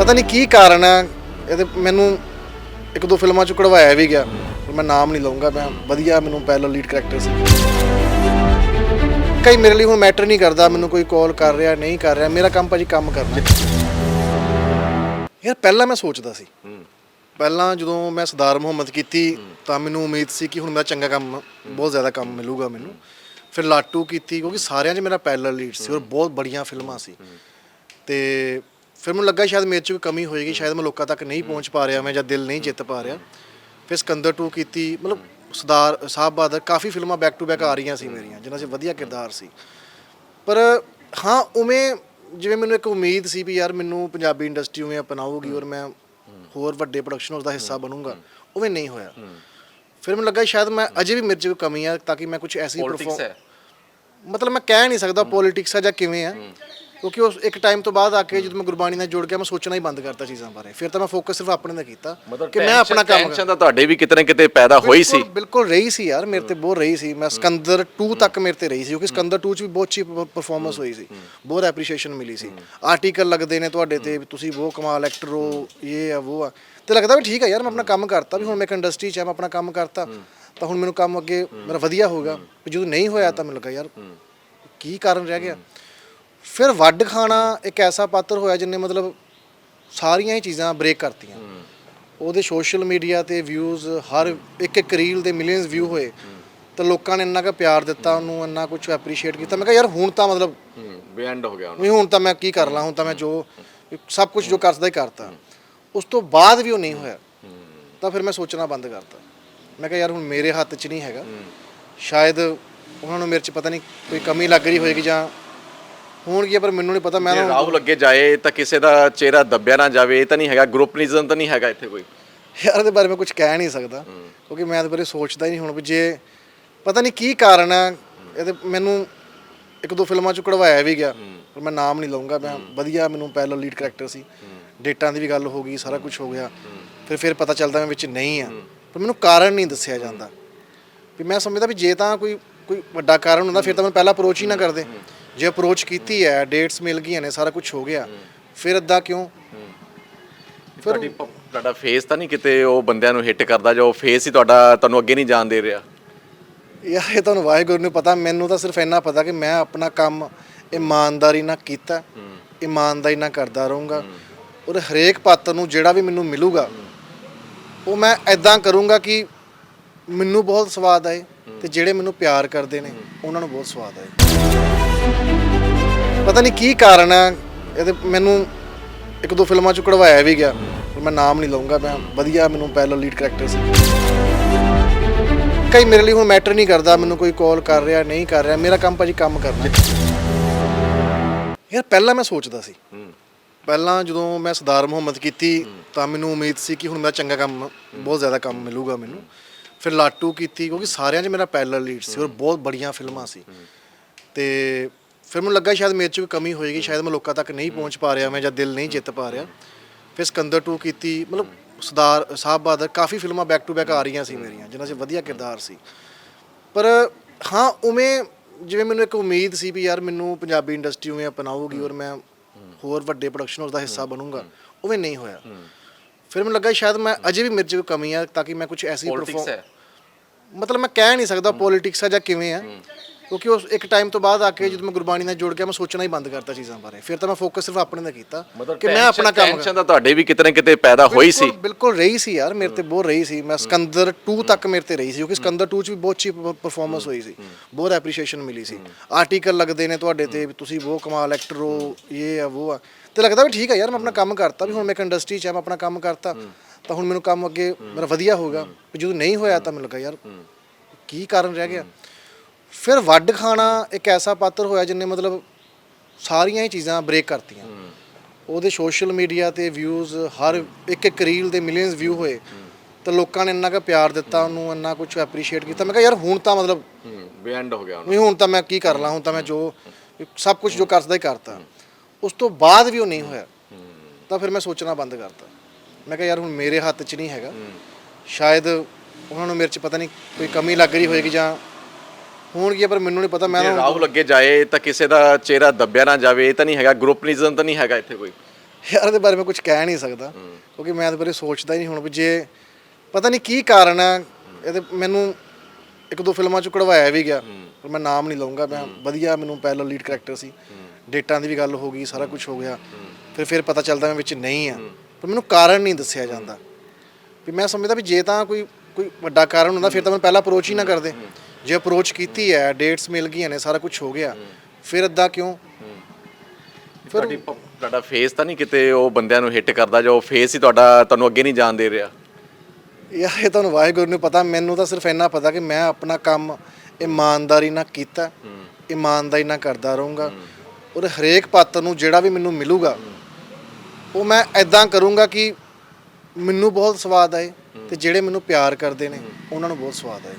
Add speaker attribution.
Speaker 1: ਪਤਾ ਨਹੀਂ ਕੀ ਕਾਰਨ ਹੈ ਇਹਦੇ ਮੈਨੂੰ ਇੱਕ ਦੋ ਫਿਲਮਾਂ ਚ ਕਢਵਾਇਆ ਵੀ ਗਿਆ। ਪਰ ਮੈਂ ਨਾਮ ਨਹੀਂ ਲਵਾਂਗਾ ਮੈਂ ਵਧੀਆ ਮੈਨੂੰ ਪਹਿਲਾ ਲੀਡ ਕਰੈਕਟਰ ਸੀ। ਕਈ ਮੇਰੇ ਲਈ ਹੁਣ ਮੈਟਰ ਨਹੀਂ ਕਰਦਾ, ਮੈਨੂੰ ਕੋਈ ਕਾਲ ਕਰ ਰਿਹਾ, ਨਹੀਂ ਕਰ ਰਿਹਾ, ਮੇਰਾ ਕੰਮ ਭਾਜੀ ਕੰਮ ਕਰਨਾ। ਯਾਰ ਪਹਿਲਾਂ ਮੈਂ ਸੋਚਦਾ ਸੀ। ਪਹਿਲਾਂ ਜਦੋਂ ਮੈਂ ਸਰਦਾਰ ਮੁਹੰਮਦ ਕੀਤੀ, ਤਾਂ ਮੈਨੂੰ ਉਮੀਦ ਸੀ ਕਿ ਹੁਣ ਮੇਰਾ ਚੰਗਾ ਕੰਮ, ਬਹੁਤ ਜ਼ਿਆਦਾ ਕੰਮ ਮਿਲੂਗਾ ਮੈਨੂੰ। ਫਿਰ ਲਾਟੂ ਕੀਤੀ, ਕਿਉਂਕਿ ਸਾਰਿਆਂ 'ਚ ਮੇਰਾ ਪਹਿਲਾ ਲੀਡ ਸੀ ਔਰ ਬਹੁਤ ਬੜੀਆਂ ਫਿਲਮਾਂ ਸੀ। ਤੇ ਫਿਰ ਮੈਨੂੰ ਲੱਗਾ ਸ਼ਾਇਦ ਮੇਰੇ 'ਚ ਕੋਈ ਕਮੀ ਹੋਏਗੀ ਸ਼ਾਇਦ ਮੈਂ ਲੋਕਾਂ ਤੱਕ ਨਹੀਂ ਪਹੁੰਚ ਪਾ ਰਿਹਾ ਮੈਂ ਜਾਂ ਦਿਲ ਨਹੀਂ ਜਿੱਤ ਪਾ ਰਿਹਾ। ਫਿਰ ਸਿਕੰਦਰ 2 ਕੀਤੀ ਮਤਲਬ ਸਰਦਾਰ ਸਾਹਿਬ ਬਾਦਰ ਕਾਫੀ ਫਿਲਮਾਂ ਬੈਕ ਟੂ ਬੈਕ ਆ ਰਹੀਆਂ ਸੀ ਮੇਰੀਆਂ ਜਿਨ੍ਹਾਂ 'ਚ ਵਧੀਆ ਕਿਰਦਾਰ ਸੀ। ਪਰ ਹਾਂ ਉਵੇਂ ਜਿਵੇਂ ਮੈਨੂੰ ਇੱਕ ਉਮੀਦ ਸੀ ਵੀ ਯਾਰ ਮੈਨੂੰ ਪੰਜਾਬੀ ਇੰਡਸਟਰੀ ਉਵੇਂ ਅਪਣਾਊਗੀ ਔਰ ਮੈਂ ਹੋਰ ਵੱਡੇ ਪ੍ਰੋਡਕਸ਼ਨ ਹਾਊਸ ਦਾ ਹਿੱਸਾ ਬਣੂੰਗਾ ਉਵੇਂ ਨਹੀਂ ਹੋਇਆ। ਫਿਰ ਮੈਨੂੰ ਲੱਗਾ ਸ਼ਾਇਦ ਮੈਂ ਅਜੇ ਵੀ ਮੇਰੇ 'ਚ ਕੋਈ ਕਮੀ ਆ ਤਾਂ ਕਿ ਮੈਂ ਕੁਝ ਐਸੀ
Speaker 2: ਪੋਲਿਟਿਕਸ ਹੈ।
Speaker 1: ਮਤਲਬ ਮੈਂ ਕਹਿ ਨਹੀਂ ਸਕਦਾ ਪੋਲਿਟਿਕਸ ਆ ਜਾਂ ਕਿਵੇਂ ਆ। ਕਿਉਂਕਿ ਉਸ ਇੱਕ ਟਾਈਮ ਤੋਂ ਬਾਅਦ ਆ ਕੇ ਜਦੋਂ ਮੈਂ ਗੁਰਬਾਣੀ ਨਾਲ ਜੁੜ ਗਿਆ ਮੈਂ ਸੋਚਣਾ ਹੀ ਬੰਦ ਕਰਤਾ ਚੀਜ਼ਾਂ ਬਾਰੇ। ਫਿਰ ਤਾਂ ਮੈਂ ਫੋਕਸ ਸਿਰਫ ਆਪਣੇ ਤੇ ਕੀਤਾ ਕਿ ਮੈਂ ਆਪਣਾ ਕੰਮ
Speaker 2: ਟੈਨਸ਼ਨ ਤਾਂ ਤੁਹਾਡੇ ਵੀ ਕਿਤੇ ਨਾ ਕਿਤੇ ਪੈਦਾ ਹੋਈ ਸੀ।
Speaker 1: ਬਿਲਕੁਲ- ਰਹੀ ਸੀ ਯਾਰ ਮੇਰੇ ਤੇ ਬਹੁਤ ਰਹੀ ਸੀ। ਮੈਂ ਸਿਕੰਦਰ 2 ਤੱਕ ਮੇਰੇ ਤੇ ਰਹੀ ਸੀ ਕਿਉਂਕਿ ਸਿਕੰਦਰ 2 ਚ ਵੀ ਬਹੁਤ ਅੱਛੀ ਪਰਫਾਰਮੈਂਸ ਹੋਈ ਸੀ। ਬਹੁਤ ਐਪਰੀਸ਼ੀਏਸ਼ਨ ਮਿਲੀ ਸੀ। ਆਰਟੀਕਲ ਲੱਗਦੇ ਨੇ ਤੁਹਾਡੇ ਤੇ ਵੀ ਤੁਸੀਂ ਬਹੁਤ ਕਮਾਲ ਐਕਟਰ ਹੋ ਇਹ ਆ ਉਹ ਆ। ਤੇ ਲੱਗਦਾ ਵੀ ਠੀਕ ਆ ਯਾਰ ਮੈਂ ਆਪਣਾ ਕੰਮ ਕਰਤਾ ਵੀ ਹੁਣ ਮੈਂ ਇੱਕ ਇੰਡਸਟਰੀ ਚ ਆ ਮੈਂ ਆਪਣਾ ਕੰਮ ਕਰਤਾ। ਤਾਂ ਹੁਣ ਮੈਨੂੰ ਕੰਮ ਅੱਗੇ ਮੇਰਾ ਵਧੀਆ ਹੋਊਗਾ ਜਦੋਂ ਨਹੀਂ ਹੋਇਆ ਤਾਂ ਮੈਨੂੰ ਲੱਗਾ ਯਾਰ ਕੀ ਕਾਰਨ ਰਹਿ ਗਿਆ। ਫਿਰ ਵੱਡ ਖਾਣਾ ਇੱਕ ਐਸਾ ਪਾਤਰ ਹੋਇਆ ਜਿੰਨੇ ਮਤਲਬ ਸਾਰੀਆਂ ਹੀ ਚੀਜ਼ਾਂ ਬ੍ਰੇਕ ਕਰਤੀਆਂ। ਉਹਦੇ ਸੋਸ਼ਲ ਮੀਡੀਆ ਤੇ ਵਿਊਜ਼ ਹਰ ਇੱਕ ਇੱਕ ਰੀਲ ਦੇ ਮਿਲੀਅਨਸ ਵਿਊ ਹੋਏ। ਤਾਂ ਲੋਕਾਂ ਨੇ ਇੰਨਾ ਕੁ ਪਿਆਰ ਦਿੱਤਾ ਉਹਨੂੰ ਇੰਨਾ ਕੁਝ ਐਪਰੀਸ਼ੀਏਟ ਕੀਤਾ। ਮੈਂ ਕਿਹਾ ਯਾਰ ਹੁਣ ਤਾਂ ਮਤਲਬ
Speaker 2: ਐਂਡ ਹੋ ਗਿਆ ਹੁਣ।
Speaker 1: ਵੀ ਹੁਣ ਤਾਂ ਮੈਂ ਕੀ ਕਰ ਲਾਂ ਹੁਣ ਤਾਂ ਮੈਂ ਜੋ ਸਭ ਕੁਝ ਜੋ ਕਰ ਸਕਦਾ ਹੀ ਕਰਤਾ। ਉਸ ਤੋਂ ਬਾਅਦ ਵੀ ਉਹ ਨਹੀਂ ਹੋਇਆ। ਤਾਂ ਫਿਰ ਮੈਂ ਸੋਚਣਾ ਬੰਦ ਕਰਤਾ। ਮੈਂ ਕਿਹਾ ਯਾਰ ਹੁਣ ਮੇਰੇ ਹੱਥ 'ਚ ਨਹੀਂ ਹੈਗਾ। ਸ਼ਾਇਦ ਉਹਨਾਂ ਨੂੰ ਮੇਰੇ 'ਚ ਪਤਾ ਨਹੀਂ ਕੋਈ ਕਮੀ ਲੱਗ ਰਹੀ ਹੋਏਗੀ ਜਾਂ ਹੋਣਗੀ ਪਰ ਮੈਨੂੰ ਨਹੀਂ ਪਤਾ ਮੈਂ
Speaker 2: ਜੇ ਰਾਹੁਲ ਅੱਗੇ ਜਾਏ ਤਾਂ ਕਿਸੇ ਦਾ ਚਿਹਰਾ ਦੱਬਿਆ ਨਾ ਜਾਵੇ ਇਹ ਤਾਂ ਨਹੀਂ ਹੈਗਾ ਗਰੁੱਪਨਿਜ਼ਮ ਤਾਂ ਨਹੀਂ ਹੈਗਾ ਇੱਥੇ ਕੋਈ।
Speaker 1: ਯਾਰ ਇਹਦੇ ਬਾਰੇ ਮੈਂ ਕੁਝ ਕਹਿ ਨਹੀਂ ਸਕਦਾ ਕਿਉਂਕਿ ਮੈਂ ਇਹਦੇ ਬਾਰੇ ਸੋਚਦਾ ਹੀ ਨਹੀਂ ਹੁਣ ਵੀ ਜੇ ਪਤਾ ਨਹੀਂ ਕੀ ਕਾਰਨ ਹੈ ਇਹਦੇ ਮੈਨੂੰ ਇੱਕ ਦੋ ਫਿਲਮਾਂ ਚ ਕਢਵਾਇਆ ਵੀ ਗਿਆ ਪਰ ਮੈਂ ਨਾਮ ਨਹੀਂ ਲਵਾਂਗਾ ਮੈਂ ਵਧੀਆ ਮੈਨੂੰ ਪਹਿਲਾ ਲੀਡ ਕਰੈਕਟਰ ਸੀ। ਡੇਟਾਂ ਦੀ ਵੀ ਗੱਲ ਹੋ ਗਈ ਸਾਰਾ ਕੁਝ ਹੋ ਗਿਆ ਫਿਰ ਫਿਰ ਪਤਾ ਚੱਲਦਾ ਮੈਂ ਵਿੱਚ ਨਹੀਂ ਆ। ਪਰ ਮੈਨੂੰ ਕਾਰਨ ਨਹੀਂ ਦੱਸਿਆ ਜਾਂਦਾ। ਵੀ ਮੈਂ ਸਮਝਦਾ ਵੀ ਜੇ ਤਾਂ ਕੋਈ ਕੋਈ ਵੱਡਾ ਕਾਰਨ ਹੁੰਦਾ ਫਿਰ ਤਾਂ ਮੈਂ ਪਹਿਲਾਂ ਅਪਰੋਚ ਹੀ ਨਾ ਕਰਦੇ। ਜੇ ਅਪਰੋਚ ਕੀਤੀ ਹੈ ਡੇਟਸ ਮਿਲ ਗਈਆਂ ਨੇ ਸਾਰਾ ਕੁਝ ਹੋ ਗਿਆ ਫਿਰ ਅੱਦਾ ਕਿਉਂ?
Speaker 2: ਤੁਹਾਡੀ ਪ- ਤੁਹਾਡਾ ਫੇਸ ਤਾਂ ਨਹੀਂ ਕਿਤੇ ਉਹ ਬੰਦਿਆਂ ਨੂੰ ਹਿੱਟ ਕਰਦਾ ਜੋ ਫੇਸ ਹੀ ਤੁਹਾਡਾ ਤੁਹਾਨੂੰ ਅੱਗੇ ਨਹੀਂ ਜਾਣ ਦੇ ਰਿਹਾ?
Speaker 1: ਯਾਰ ਇਹ ਤੁਹਾਨੂੰ ਵਾਹਿਗੁਰੂ ਨੂੰ ਪਤਾ ਮੈਨੂੰ ਤਾਂ ਸਿਰਫ ਇੰਨਾ ਪਤਾ ਕਿ ਮੈਂ ਆਪਣਾ ਕੰਮ ਇਮਾਨਦਾਰੀ ਨਾਲ ਕੀਤਾ ਇਮਾਨਦਾਰੀ ਨਾਲ ਕਰਦਾ ਰਹੂੰਗਾ ਔਰ ਹਰੇਕ ਪਾਤਰ ਨੂੰ ਜਿਹੜਾ ਵੀ ਮੈਨੂੰ ਮਿਲੂਗਾ ਉਹ ਮੈਂ ਐਦਾਂ ਕਰੂੰਗਾ ਕਿ ਮੈਨੂੰ ਬਹੁਤ ਸਵਾਦ ਆਏ ਤੇ ਜਿਹੜੇ ਮੈਨੂੰ ਪਿਆਰ ਕਰਦੇ ਨੇ ਉਹਨਾਂ ਨੂੰ ਬਹੁਤ ਸਵਾਦ ਆਏ। ਪਤਾ ਨਹੀਂ ਕੀ ਕਾਰਨ ਹੈ। ਇਹਦੇ ਮੈਨੂੰ ਇੱਕ ਦੋ ਫਿਲਮਾਂ ਚ ਕਢਵਾਇਆ ਵੀ ਗਿਆ। ਮੈਂ ਨਾਮ ਨਹੀਂ ਲਵਾਂਗਾ ਮੈਂ ਵਧੀਆ ਮੈਨੂੰ ਪਹਿਲਾ ਲੀਡ ਕਰੈਕਟਰ ਸੀ। ਕਈ ਮੇਰੇ ਲਈ ਹੁਣ ਮੈਟਰ ਨਹੀਂ ਕਰਦਾ, ਮੈਨੂੰ ਕੋਈ ਕਾਲ ਕਰ ਰਿਹਾ, ਨਹੀਂ ਕਰ ਰਿਹਾ, ਮੇਰਾ ਕੰਮ ਭਾਜੀ ਕੰਮ ਕਰਨਾ। ਯਾਰ ਪਹਿਲਾਂ ਮੈਂ ਸੋਚਦਾ ਸੀ। ਪਹਿਲਾਂ ਜਦੋਂ ਮੈਂ ਸਰਦਾਰ ਮੁਹੰਮਦ ਕੀਤੀ, ਤਾਂ ਮੈਨੂੰ ਉਮੀਦ ਸੀ ਕਿ ਹੁਣ ਮੇਰਾ ਚੰਗਾ ਕੰਮ, ਬਹੁਤ ਜ਼ਿਆਦਾ ਕੰਮ ਮਿਲੂਗਾ ਮੈਨੂੰ। ਫਿਰ ਲਾਟੂ ਕੀਤੀ, ਕਿਉਂਕਿ ਸਾਰਿਆਂ 'ਚ ਮੇਰਾ ਪਹਿਲਾ ਲੀਡ ਸੀ ਔਰ ਬਹੁਤ ਬੜੀਆਂ ਫਿਲਮਾਂ ਸੀ। ਤੇ ਫਿਰ ਮੈਨੂੰ ਲੱਗਾ ਸ਼ਾਇਦ ਮੇਰੇ 'ਚ ਕੋਈ ਕਮੀ ਹੋਏਗੀ ਸ਼ਾਇਦ ਮੈਂ ਲੋਕਾਂ ਤੱਕ ਨਹੀਂ ਪਹੁੰਚ ਪਾ ਰਿਹਾ ਮੈਂ ਜਾਂ ਦਿਲ ਨਹੀਂ ਜਿੱਤ ਪਾ ਰਿਹਾ। ਫਿਰ ਸਿਕੰਦਰ 2 ਕੀਤੀ ਮਤਲਬ ਸਰਦਾਰ ਸਾਹਿਬ ਬਾਦਰ ਕਾਫੀ ਫਿਲਮਾਂ ਬੈਕ ਟੂ ਬੈਕ ਆ ਰਹੀਆਂ ਸੀ ਮੇਰੀਆਂ ਜਿਨ੍ਹਾਂ 'ਚ ਵਧੀਆ ਕਿਰਦਾਰ ਸੀ। ਪਰ ਹਾਂ ਉਵੇਂ ਜਿਵੇਂ ਮੈਨੂੰ ਇੱਕ ਉਮੀਦ ਸੀ ਵੀ ਯਾਰ ਮੈਨੂੰ ਪੰਜਾਬੀ ਇੰਡਸਟਰੀ ਉਵੇਂ ਅਪਣਾਊਗੀ ਔਰ ਮੈਂ ਹੋਰ ਵੱਡੇ ਪ੍ਰੋਡਕਸ਼ਨ ਹਾਊਸ ਦਾ ਹਿੱਸਾ ਬਣੂੰਗਾ ਉਵੇਂ ਨਹੀਂ ਹੋਇਆ। ਫਿਰ ਮੈਨੂੰ ਲੱਗਾ ਸ਼ਾਇਦ ਮੈਂ ਅਜੇ ਵੀ ਮੇਰੇ 'ਚ ਕੋਈ ਕਮੀ ਆ ਤਾਂ ਕਿ ਮੈਂ ਕੁਝ ਐਸੀ
Speaker 2: ਹੈ।
Speaker 1: ਮਤਲਬ ਮੈਂ ਕਹਿ ਨਹੀਂ ਸਕਦਾ ਪੋਲਿਟਿਕਸ ਆ ਜਾਂ ਕਿਵੇਂ ਆ ਕਿਉਂਕਿ ਉਸ ਇੱਕ ਟਾਈਮ ਤੋਂ ਬਾਅਦ ਆ ਕੇ ਜਦੋਂ ਮੈਂ ਗੁਰਬਾਣੀ ਨਾਲ ਜੁੜ ਗਿਆ ਮੈਂ ਸੋਚਣਾ ਹੀ ਬੰਦ ਕਰਤਾ ਚੀਜ਼ਾਂ ਬਾਰੇ। ਫਿਰ ਤਾਂ ਮੈਂ ਫੋਕਸ ਸਿਰਫ ਆਪਣੇ ਤੇ ਕੀਤਾ ਕਿ ਮੈਂ ਆਪਣਾ ਕੰਮ
Speaker 2: ਟੈਨਸ਼ਨ ਤਾਂ ਤੁਹਾਡੇ ਵੀ ਕਿਤੇ ਨਾ ਕਿਤੇ ਪੈਦਾ ਹੋਈ ਸੀ।
Speaker 1: ਬਿਲਕੁਲ- ਰਹੀ ਸੀ ਯਾਰ ਮੇਰੇ ਤੇ ਬਹੁਤ ਰਹੀ ਸੀ। ਮੈਂ ਸਿਕੰਦਰ 2 ਤੱਕ ਮੇਰੇ ਤੇ ਰਹੀ ਸੀ ਕਿਉਂਕਿ ਸਿਕੰਦਰ 2 ਚ ਵੀ ਬਹੁਤ ਅੱਛੀ ਪਰਫਾਰਮੈਂਸ ਹੋਈ ਸੀ। ਬਹੁਤ ਐਪਰੀਸ਼ੀਏਸ਼ਨ ਮਿਲੀ ਸੀ। ਆਰਟੀਕਲ ਲੱਗਦੇ ਨੇ ਤੁਹਾਡੇ ਤੇ ਤੁਸੀਂ ਬਹੁਤ ਕਮਾਲ ਐਕਟਰ ਹੋ ਇਹ ਆ ਉਹ ਆ। ਤੇ ਲੱਗਦਾ ਵੀ ਠੀਕ ਆ ਯਾਰ ਮੈਂ ਆਪਣਾ ਕੰਮ ਕਰਤਾ ਵੀ ਹੁਣ ਮੈਂ ਇੱਕ ਇੰਡਸਟਰੀ ਚ ਆ ਮੈਂ ਆਪਣਾ ਕੰਮ ਕਰਤਾ। ਤਾਂ ਹੁਣ ਮੈਨੂੰ ਕੰਮ ਅੱਗੇ ਮੇਰਾ ਵਧੀਆ ਹੋਊਗਾ ਜਦੋਂ ਨਹੀਂ ਹੋਇਆ ਤਾਂ ਮੈਨੂੰ ਲੱਗਾ ਯਾਰ ਕੀ ਕਾਰਨ ਰਹਿ ਗਿਆ? ਫਿਰ ਵੱਡ ਖਾਣਾ ਇੱਕ ਐਸਾ ਪਾਤਰ ਹੋਇਆ ਜਿੰਨੇ ਮਤਲਬ ਸਾਰੀਆਂ ਹੀ ਚੀਜ਼ਾਂ ਬ੍ਰੇਕ ਕਰਤੀਆਂ। ਉਹਦੇ ਸੋਸ਼ਲ ਮੀਡੀਆ ਤੇ ਵਿਊਜ਼ ਹਰ ਇੱਕ ਇੱਕ ਰੀਲ ਦੇ ਮਿਲੀਅਨਸ ਵਿਊ ਹੋਏ। ਤਾਂ ਲੋਕਾਂ ਨੇ ਇੰਨਾ ਕੁ ਪਿਆਰ ਦਿੱਤਾ ਉਹਨੂੰ ਇੰਨਾ ਕੁਝ ਐਪਰੀਸ਼ੀਏਟ ਕੀਤਾ। ਮੈਂ ਕਿਹਾ ਯਾਰ ਹੁਣ ਤਾਂ ਮਤਲਬ
Speaker 2: ਐਂਡ ਹੋ ਗਿਆ ਹੁਣ।
Speaker 1: ਵੀ ਹੁਣ ਤਾਂ ਮੈਂ ਕੀ ਕਰ ਲਾਂ ਹੁਣ ਤਾਂ ਮੈਂ ਜੋ ਸਭ ਕੁਝ ਜੋ ਕਰ ਸਕਦਾ ਹੀ ਕਰਤਾ। ਉਸ ਤੋਂ ਬਾਅਦ ਵੀ ਉਹ ਨਹੀਂ ਹੋਇਆ। ਤਾਂ ਫਿਰ ਮੈਂ ਸੋਚਣਾ ਬੰਦ ਕਰਤਾ। ਮੈਂ ਕਿਹਾ ਯਾਰ ਹੁਣ ਮੇਰੇ ਹੱਥ 'ਚ ਨਹੀਂ ਹੈਗਾ। ਸ਼ਾਇਦ ਉਹਨਾਂ ਨੂੰ ਮੇਰੇ 'ਚ ਪਤਾ ਨਹੀਂ ਕੋਈ ਕਮੀ ਲੱਗ ਰਹੀ ਹੋਏਗੀ ਜਾਂ ਹੋਣਗੀ ਪਰ ਮੈਨੂੰ ਨਹੀਂ ਪਤਾ। ਮੈਂ
Speaker 2: ਜੇ
Speaker 1: ਨਾ
Speaker 2: ਅੱਗੇ ਜਾਏ ਤਾਂ ਕਿਸੇ ਦਾ ਚਿਹਰਾ ਦੱਬਿਆ ਨਾ ਜਾਵੇ ਇਹ ਤਾਂ ਨਹੀਂ ਹੈਗਾ। ਗਰੁੱਪਨਿਜ਼ਮ ਤਾਂ ਨਹੀਂ ਹੈਗਾ ਇੱਥੇ ਕੋਈ।
Speaker 1: ਯਾਰ ਇਹਦੇ ਬਾਰੇ ਮੈਂ ਕੁਝ ਕਹਿ ਨਹੀਂ ਸਕਦਾ ਕਿਉਂਕਿ ਮੈਂ ਇਹਦੇ ਬਾਰੇ ਸੋਚਦਾ ਹੀ ਨਹੀਂ ਹੁਣ ਵੀ ਜੇ ਪਤਾ ਨਹੀਂ ਕੀ ਕਾਰਨ ਹੈ ਇਹਦੇ ਮੈਨੂੰ ਇੱਕ ਦੋ ਫਿਲਮਾਂ ਚ ਕਢਵਾਇਆ ਵੀ ਗਿਆ ਪਰ ਮੈਂ ਨਾਮ ਨਹੀਂ ਲਵਾਂਗਾ ਮੈਂ ਵਧੀਆ ਮੈਨੂੰ ਪਹਿਲਾ ਲੀਡ ਕਰੈਕਟਰ ਸੀ। ਡੇਟਾਂ ਦੀ ਵੀ ਗੱਲ ਹੋ ਗਈ ਸਾਰਾ ਕੁਝ ਹੋ ਗਿਆ। ਫਿਰ ਫਿਰ ਪਤਾ ਚੱਲਦਾ ਮੈਂ ਵਿੱਚ ਨਹੀਂ ਆ। ਪਰ ਮੈਨੂੰ ਕਾਰਨ ਨਹੀਂ ਦੱਸਿਆ ਜਾਂਦਾ। ਵੀ ਮੈਂ ਸਮਝਦਾ ਵੀ ਜੇ ਤਾਂ ਕੋਈ ਕੋਈ ਵੱਡਾ ਕਾਰਨ ਹੁੰਦਾ ਫਿਰ ਤਾਂ ਮੈਂ ਪਹਿਲਾਂ ਅਪਰੋਚ ਹੀ ਨਾ ਕਰਦੇ। ਜੇ ਅਪਰੋਚ ਕੀਤੀ ਹੈ ਡੇਟਸ ਮਿਲ ਗਈਆਂ ਨੇ ਸਾਰਾ ਕੁਝ ਹੋ ਗਿਆ ਫਿਰ ਅੱਦਾ ਕਿਉਂ?
Speaker 2: ਤੁਹਾਡੀ ਪ- ਤੁਹਾਡਾ ਫੇਸ ਤਾਂ ਨਹੀਂ ਕਿਤੇ ਉਹ ਬੰਦਿਆਂ ਨੂੰ ਹਿੱਟ ਕਰਦਾ ਜੋ ਫੇਸ ਹੀ ਤੁਹਾਡਾ ਤੁਹਾਨੂੰ ਅੱਗੇ ਨਹੀਂ ਜਾਣ ਦੇ ਰਿਹਾ।
Speaker 1: ਯਾਰ ਇਹ ਤੁਹਾਨੂੰ ਵਾਹਿਗੁਰੂ ਨੂੰ ਪਤਾ ਮੈਨੂੰ ਤਾਂ ਸਿਰਫ ਇੰਨਾ ਪਤਾ ਕਿ ਮੈਂ ਆਪਣਾ ਕੰਮ ਇਮਾਨਦਾਰੀ ਨਾਲ ਕੀਤਾ ਇਮਾਨਦਾਰੀ ਨਾਲ ਕਰਦਾ ਰਹੂੰਗਾ। ਔਰ ਹਰੇਕ ਪਾਤਰ ਨੂੰ ਜਿਹੜਾ ਵੀ ਮੈਨੂੰ ਮਿਲੂਗਾ ਉਹ ਮੈਂ ਐਦਾਂ ਕਰੂੰਗਾ ਕਿ ਮੈਨੂੰ ਬਹੁਤ ਸਵਾਦ ਆਏ ਤੇ ਜਿਹੜੇ ਮੈਨੂੰ ਪਿਆਰ ਕਰਦੇ ਨੇ, ਉਹਨਾਂ ਨੂੰ ਬਹੁਤ ਸਵਾਦ ਆਏ।